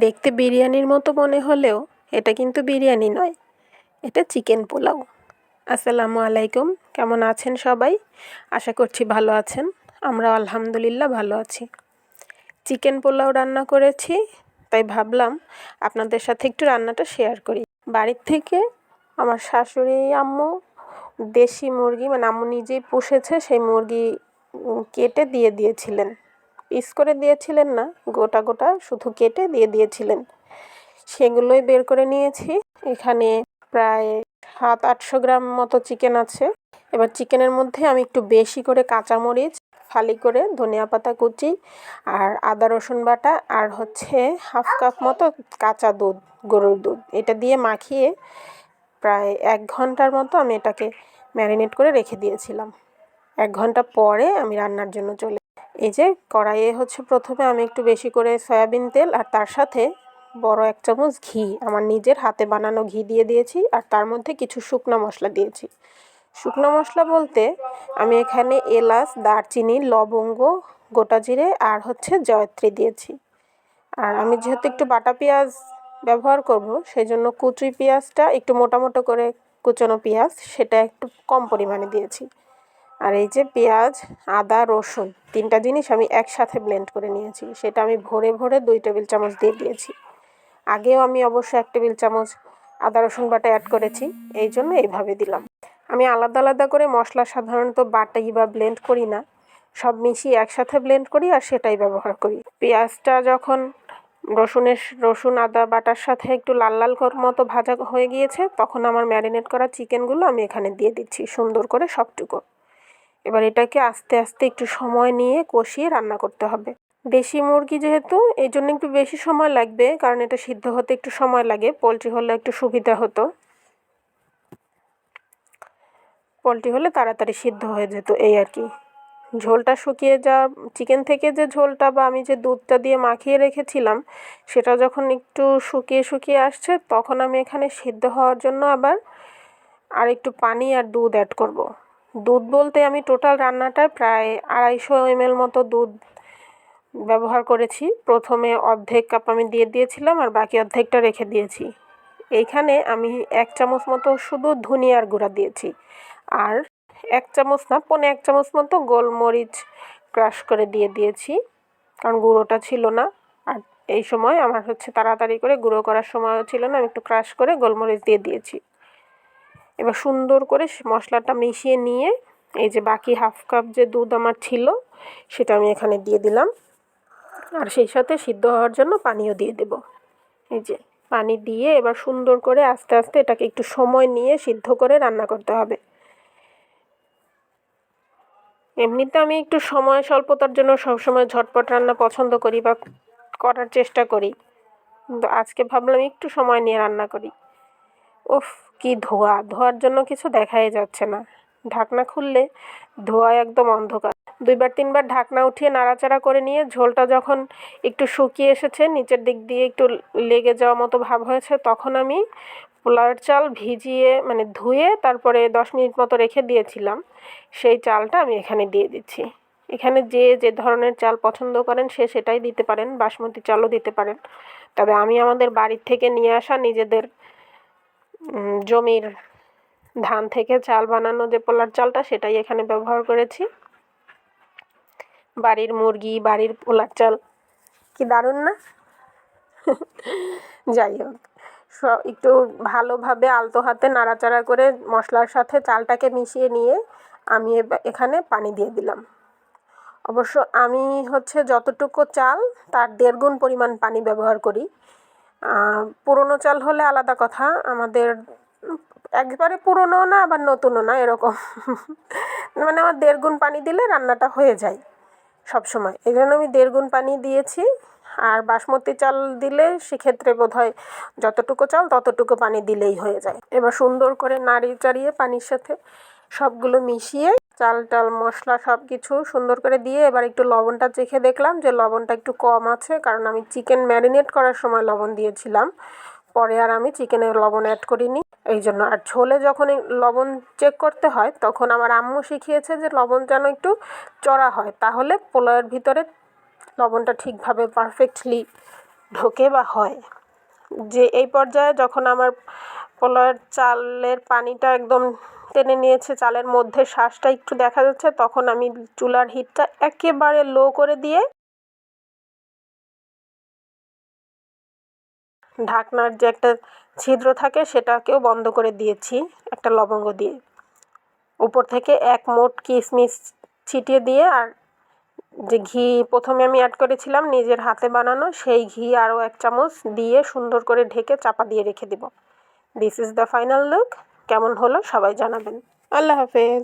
দেখতে বিরিয়ানির মতো মনে হলেও এটা কিন্তু বিরিয়ানি নয়, এটা চিকেন পোলাও। আসসালামু আলাইকুম, কেমন আছেন সবাই? আশা করছি ভালো আছেন আমরা আলহামদুলিল্লাহ ভালো আছি। চিকেন পোলাও রান্না করেছি, তাই ভাবলাম আপনাদের সাথে একটু রান্নাটা শেয়ার করি। বাড়ির থেকে আমার শাশুড়ি, আম্মু, দেশি মুরগি মানে আম্মু নিজেই পুষেছে, সেই মুরগি কেটে দিয়ে দিয়েছিলেন। পিস করে দিয়েছিলেন না, গোটা গোটা শুধু কেটে দিয়ে দিয়েছিলেন। সেগুলোই বের করে নিয়েছি। এখানে প্রায় সাত আটশো গ্রাম মতো চিকেন আছে। এবার চিকেনের মধ্যে আমি একটু বেশি করে কাঁচামরিচ, ফালি করে ধনিয়া পাতা কুচি আর আদা রসুন বাটা আর হচ্ছে হাফ কাপ মতো কাঁচা দুধ, গরুর দুধ। এটা দিয়ে মাখিয়ে প্রায় এক ঘণ্টার মতো আমি এটাকে ম্যারিনেট করে রেখে দিয়েছিলাম। এক ঘণ্টা পরে আমি রান্নার জন্য চলে এই যে কড়াইয়ে হচ্ছে প্রথমে আমি একটু বেশি করে সয়াবিন তেল আর তার সাথে বড় এক চামচ ঘি। আমার নিজের হাতে বানানো ঘি দিয়ে দিয়েছি আর তার মধ্যে কিছু শুকনো মশলা দিয়েছি। শুকনো মশলা বলতে আমি এখানে এলাচ, দারচিনি, লবঙ্গ, গোটা জিরে আর হচ্ছে জয়ত্রী দিয়েছি। আর আমি যেহেতু একটু বাটা পেঁয়াজ ব্যবহার করব সেই জন্য কুচি পেঁয়াজটা একটু মোটা মোটো করে কুচনো পেঁয়াজ, সেটা একটু কম পরিমাণে দিয়েছি। আর এই যে পেঁয়াজ, আদা, রসুন, তিনটা জিনিস আমি একসাথে ব্লেন্ড করে নিয়েছি। সেটা আমি ভরে ভরে দুই টেবিল চামচ দিয়ে দিয়েছি। আগেও আমি অবশ্য এক টেবিল চামচ আদা, রসুন বাটা অ্যাড করেছি, এই জন্য এইভাবে দিলাম। আমি আলাদা আলাদা করে মশলা সাধারণত বাটাই বা ব্লেন্ড করি না। সব মিশিয়ে একসাথে ব্লেন্ড করি আর সেটাই ব্যবহার করি। পেঁয়াজটা যখন রসুনের, রসুন, আদা, বাটার সাথে একটু লাল লাল মতো ভাজা হয়ে গিয়েছে, তখন আমার ম্যারিনেট করা চিকেনগুলো আমি এখানে দিয়ে দিচ্ছি সুন্দর করে সবটুকু। এবার এটাকে আস্তে আস্তে একটু সময় নিয়ে কষিয়ে রান্না করতে হবে। দেশি মুরগি যেহেতু এই জন্য একটু বেশি সময় লাগবে, কারণ এটা সিদ্ধ হতে একটু সময় লাগে, পোলট্রি হলে একটু সুবিধা হতো। পোলট্রি হলে তাড়াতাড়ি সিদ্ধ হয়ে যেত, এই আর কি। ঝোলটা শুকিয়ে যাওয়ার চিকেন থেকে যে ঝোলটা বা আমি যে দুধটা দিয়ে মাখিয়ে রেখেছিলাম, সেটা যখন একটু শুকিয়ে শুকিয়ে আসছে, তখন আমি এখানে সিদ্ধ হওয়ার জন্য আবার আর একটু পানি আর দুধ অ্যাড করব। দুধ বলতে আমি টোটাল রান্নাটায় প্রায় আড়াইশো এমএল মতো দুধ ব্যবহার করেছি। প্রথমে অর্ধেক কাপ আমি দিয়ে দিয়েছিলাম আর বাকি অর্ধেকটা রেখে দিয়েছি। এইখানে আমি এক চামচ মতো শুধু ধনিয়ার গুঁড়া দিয়েছি আর এক চামচ না, পনে এক চামচ মতো গোলমরিচ ক্রাশ করে দিয়ে দিয়েছি। কারণ গুঁড়োটা ছিল না আর এই সময় আমার হচ্ছে তাড়াতাড়ি করে গুঁড়ো করার সময়ও ছিল না, আমি একটু ক্রাশ করে গোলমরিচ দিয়ে দিয়েছি। এবার সুন্দর করে মশলাটা মিশিয়ে নিয়ে এই যে বাকি হাফ কাপ যে দুধ আমার ছিল, সেটা আমি এখানে দিয়ে দিলাম। আর সেই সাথে সিদ্ধ হওয়ার জন্য পানিও দিয়ে দেব। এই যে পানি দিয়ে এবার সুন্দর করে আস্তে আস্তে এটাকে একটু সময় নিয়ে সিদ্ধ করে রান্না করতে হবে। এমনিতে আমি একটু সময়, স্বল্পতার জন্য সবসময় ঝটপট রান্না পছন্দ করি বা করার চেষ্টা করি। কিন্তু আজকে ভাবলাম একটু সময় নিয়ে রান্না করি। উফ, কি ধোয়া। ধোয়ার জন্য কিছু দেখাই যাচ্ছে না। ঢাকনা খুললে ধোয়া একদম অন্ধকার। দুইবার, তিনবার ঢাকনা উঠিয়ে নাড়াচাড়া করে নিয়ে ঝোলটা যখন একটু শুকিয়ে এসেছে, নিচের দিক দিয়ে একটু লেগে যাওয়া মতো ভাব হয়েছে, তখন আমি পোলার চাল ভিজিয়ে মানে ধুয়ে তারপরে দশ মিনিট মতো রেখে দিয়েছিলাম। সেই চালটা আমি এখানে দিয়ে দিচ্ছি। এখানে যে যে ধরনের চাল পছন্দ করেন, সে সেটাই দিতে পারেন, বাসমতি চালও দিতে পারেন। তবে আমি আমাদের বাড়ির থেকে নিয়ে আসা নিজেদের জমির ধান থেকে চাল বানানো যে পোলার চালটা, সেটাই এখানে ব্যবহার করেছি। বাড়ির মুরগি, বাড়ির পোলার চাল। কি দারুণ না? যাই হোক সব একটু ভালোভাবে আলতো হাতে নাড়াচাড়া করে মশলার সাথে চালটাকে মিশিয়ে নিয়ে আমি এখানে পানি দিয়ে দিলাম। অবশ্য আমি হচ্ছে যতটুকু চাল, তার দেড় গুণ পরিমাণ পানি ব্যবহার করি। পুরনো চাল হলে আলাদা কথা। আমাদের একবারে পুরনো না, আবার নতুনও না, এরকম। মানে আমার দেড় গুণ পানি দিলে রান্নাটা হয়ে যায় সব সময় এই জন্য আমি দেড় গুণ পানি দিয়েছি। আর বাসমতি চাল দিলে সেক্ষেত্রে বোধ হয় যতটুকু চাল, ততটুকু পানি দিলেই হয়ে যায়। এবার সুন্দর করে নাড়িয়ে চাড়িয়ে পানির সাথে সবগুলো মিশিয়ে চাল টাল মশলা সব কিছু সুন্দর করে দিয়ে এবার একটু লবণটা চেখে দেখলাম যে লবণটা একটু কম আছে, কারণ আমি চিকেন ম্যারিনেট করার সময় লবণ দিয়েছিলাম। পরে আর আমি চিকেনের লবণ অ্যাড করিনি। এই জন্য আর ঝোলে যখন লবণ চেক করতে হয়, তখন আমার আম্মু শিখিয়েছে যে লবণ যেন একটু চড়া হয়, তাহলে পোলাওয়ের ভিতরে লবণটা ঠিকভাবে পারফেক্টলি ঢোকে বা হয়। যে এই পর্যায়ে যখন আমার পোলাওয়ের চালের পানিটা একদম টেনে নিয়েছে, চালের মধ্যে শ্বাসটা একটু দেখা যাচ্ছে, তখন আমি চুলার হিটটা একেবারে লো করে দিয়ে ঢাকনার যে একটা ছিদ্র থাকে সেটাকেও বন্ধ করে দিয়েছি, একটা লবঙ্গ দিয়ে। উপর থেকে এক মোট কিশমিশ ছিটিয়ে দিয়ে আর যে ঘি প্রথমে আমি অ্যাড করেছিলাম, নিজের হাতে বানানো, সেই ঘি আরও এক চামচ দিয়ে সুন্দর করে ঢেকে চাপা দিয়ে রেখে দেব। This is the final look কেমন হলো? সবাই জানাবেন। আল্লাহ হাফেজ।